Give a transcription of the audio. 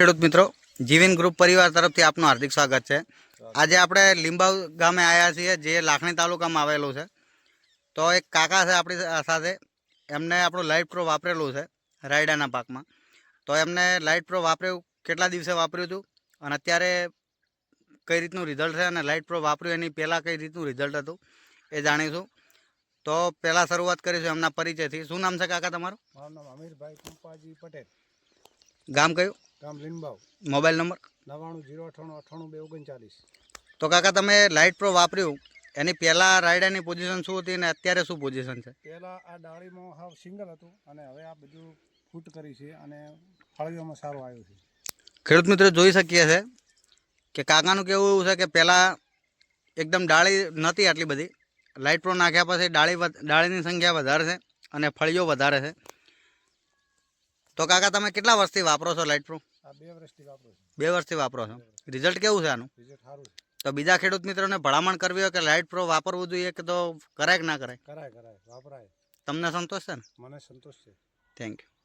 ખેડૂત મિત્રો જીવન ગ્રુપ પરિવાર તરફથી આપનું હાર્દિક સ્વાગત છે. આજે આપણે લીંબાવ ગામે આવ્યા છીએ જે લાખણી તાલુકામાં આવેલું છે. તો એક કાકા છે આપણી સાથે. એમને આપણું લાઇટ પ્રો વાપરેલું છે રાયડાના પાકમાં. તો એમને લાઇટ પ્રો વાપર્યું કેટલા દિવસે વાપર્યું હતું? અને અત્યારે કઈ રીતનું રિઝલ્ટ છે અને લાઇટ પ્રો વાપર્યું એની પહેલાં કઈ રીતનું રિઝલ્ટ હતું એ જાણીશું. તો પહેલાં શરૂઆત કરીશું એમના પરિચયથી. શું નામ છે કાકા તમારું? મારું નામ અમીરભાઈ પટેલ. ગામ કયું? ગામ મોબાઈલ નંબર? નવાણું જીરો અઠાણું અઠાણું બે ઓગણચાલીસ. તો કાકા તમે લાઇટ પ્રો વાપર્યું. એની પહેલાં રાયડાની પોઝિશન શું હતી અને અત્યારે શું પોઝિશન છે? પહેલાં આ ડાળીમાં હાવ સિંગલ હતું અને હવે આ બધું ફૂટ કરી છે અને ફળીઓમાં સારું આવ્યું છે. ખેડૂત મિત્રો જોઈ શકીએ છે કે કાકાનું કેવું એવું છે કે પહેલાં એકદમ ડાળી નહોતી આટલી બધી. લાઇટ પ્રો નાખ્યા પછી ડાળી ડાળીની સંખ્યા વધારે છે અને ફળીઓ વધારે છે. તો કાકા તમે કેટલા વર્ષથી વાપરો છો લાઇટ પ્રૂફ બે વર્ષથી વાપરું છું. રિઝલ્ટ કેવું છે આનું? તો બીજા ખેડૂત મિત્રોને ભલામણ કરવી હોય કે લાઇટ પ્રો વાપરવું જોઈએ કે તો કરાય કે ના કરાય? કરાય કરાય. વાપરાય. તમને સંતોષ છે ને? મને સંતોષ છે. Thank you